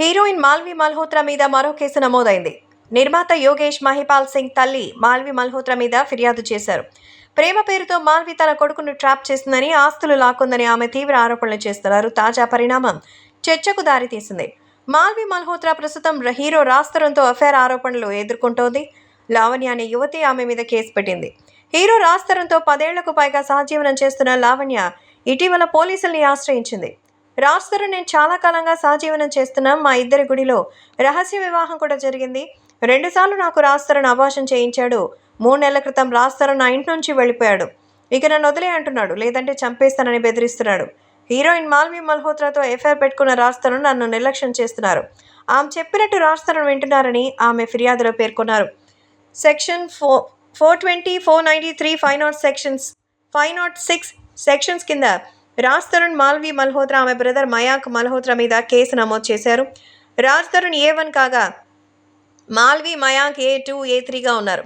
Heroine Malvi Malhotra మీద మరో case నమోదైంది. నిర్మాత యోగేష్ మహిపాల్ సింగ్ తల్లి మాల్వి మల్హోత్రా మీద ఫిర్యాదు చేశారు. ప్రేమ పేరుతో మాల్వి తన కొడుకును ట్రాప్ చేసిందని ఆస్తులు లాక్కుందని ఆమె తీవ్ర ఆరోపణలు చేస్తున్నారు. తాజా పరిణామం చర్చకు దారితీసింది. మాల్వి మల్హోత్రా ప్రస్తుతం హీరో రాస్తరంతో అఫేర్ ఆరోపణలు ఎదుర్కొంటోంది. లావణ్య అనే యువతి ఆమె మీద కేసు పెట్టింది. హీరో రాస్తరంతో పదేళ్ళకు పైగా సహజీవనం చేస్తున్న లావణ్య ఇటీవల పోలీసుల్ని ఆశ్రయించింది. రాజ్తరు నేను చాలా కాలంగా సహజీవనం చేస్తున్నాం మా ఇద్దరి గుడిలో రహస్య వివాహం కూడా జరిగింది. రెండుసార్లు నాకు రాజ్తరుని అభాషం చేయించాడు. మూడు నెలల క్రితం రాజ్తరు నా ఇంటి నుంచి వెళ్ళిపోయాడు. ఇక నన్ను వదిలే అంటున్నాడు. లేదంటే చంపేస్తానని బెదిరిస్తున్నాడు. హీరోయిన్ మాల్వి మల్హోత్రాతో ఎఫ్ఐఆర్ పెట్టుకున్న రాజ్తరు నన్ను నిర్లక్ష్యం చేస్తున్నారు. ఆమె చెప్పినట్టు రాజ్తరు వింటున్నారని ఆమె ఫిర్యాదులో పేర్కొన్నారు. సెక్షన్ ఫో four twenty four ninety three five nought sections five nought six sections కింద రాజ్ తరుణ్ మాల్వి మల్హోత్రా ఆమె బ్రదర్ మయాంక్ మల్హోత్రా మీద కేసు నమోదు చేశారు. రాజ్ తరుణ్ ఏ వన్ కాగా Malvi Mayank A two A త్రీగా ఉన్నారు.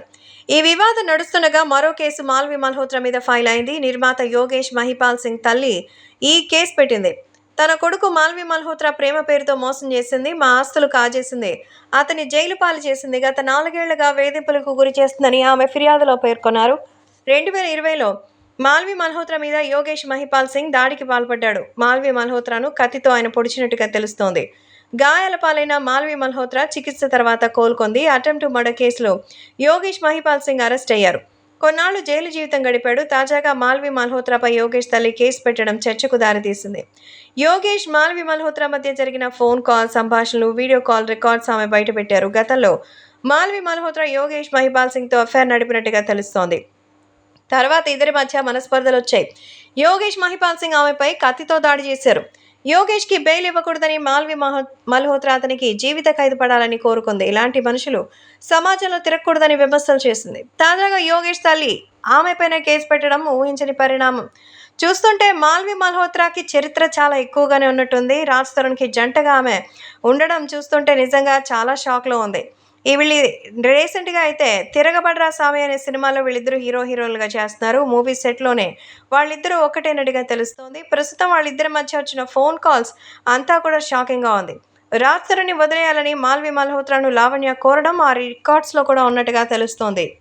ఈ వివాదం నడుస్తుండగా మరో కేసు మాల్వి మల్హోత్రా మీద ఫైల్ అయింది. నిర్మాత యోగేష్ మహిపాల్ సింగ్ తల్లి ఈ కేసు పెట్టింది. తన కొడుకు మాల్వి మల్హోత్రా ప్రేమ పేరుతో మోసం చేసింది మా ఆస్తులు కాజేసింది అతని జైలు పాలు చేసింది గత నాలుగేళ్ళుగా వేధింపులకు గురి చేస్తుందని ఆమె ఫిర్యాదులో పేర్కొన్నారు. రెండు వేల ఇరవైలో మాల్వి మల్హోత్రా మీద యోగేష్ మహిపాల్ సింగ్ దాడికి పాల్పడ్డాడు. మాల్వి మల్హోత్రాను కత్తితో ఆయన పొడిచినట్టుగా తెలుస్తోంది. గాయాల పాలైన మాల్వి మల్హోత్రా చికిత్స తర్వాత కోలుకుంది. అటెంప్ట్ మర్డర్ కేసులో యోగేష్ మహిపాల్ సింగ్ అరెస్ట్ అయ్యారు. కొన్నాళ్ళు జైలు జీవితం గడిపాడు. తాజాగా మాల్వి మల్హోత్రాపై యోగేష్ తల్లి కేసు పెట్టడం చర్చకు దారితీసింది. యోగేష్ మాల్వి మల్హోత్రా మధ్య జరిగిన ఫోన్ కాల్ సంభాషణలు వీడియో కాల్ రికార్డ్స్ ఆమె బయటపెట్టారు. గతంలో మాల్వి మల్హోత్రా యోగేష్ మహిపాల్ సింగ్తో అఫైర్ నడిపినట్టుగా తెలుస్తోంది. తర్వాత ఇద్దరి మధ్య మనస్పర్ధలు వచ్చాయి. యోగేష్ మహిపాల్ సింగ్ ఆమెపై కత్తితో దాడి చేశారు. యోగేష్కి బెయిల్ ఇవ్వకూడదని మాల్వి మల్హోత్రా అతనికి జీవిత ఖైదు పడాలని కోరుకుంది. ఇలాంటి మనుషులు సమాజంలో తిరగకూడదని విమర్శలు చేసింది. తాజాగా యోగేష్ తల్లి ఆమెపైన కేసు పెట్టడం ఊహించని పరిణామం. చూస్తుంటే మాల్వి మల్హోత్రాకి చరిత్ర చాలా ఎక్కువగానే ఉన్నట్టుంది. రాజ్ తరుణ్కి జంటగా ఆమె ఉండడం చూస్తుంటే నిజంగా చాలా షాక్లో ఉంది. ఈ వీళ్ళు రీసెంట్గా అయితే తిరగబడ్రా స్వామి అనే సినిమాలో వీళ్ళిద్దరూ హీరో హీరోలుగా చేస్తున్నారు. మూవీ సెట్లోనే వాళ్ళిద్దరూ ఒకటే తెలుస్తోంది. ప్రస్తుతం వాళ్ళిద్దరి మధ్య వచ్చిన ఫోన్ కాల్స్ అంతా కూడా షాకింగ్గా ఉంది. రాజ్ తరుణ్ని వదిలేయాలని మాల్వి మల్హోత్రాను లావణ్య కోరడం ఆ రికార్డ్స్లో కూడా ఉన్నట్టుగా తెలుస్తోంది.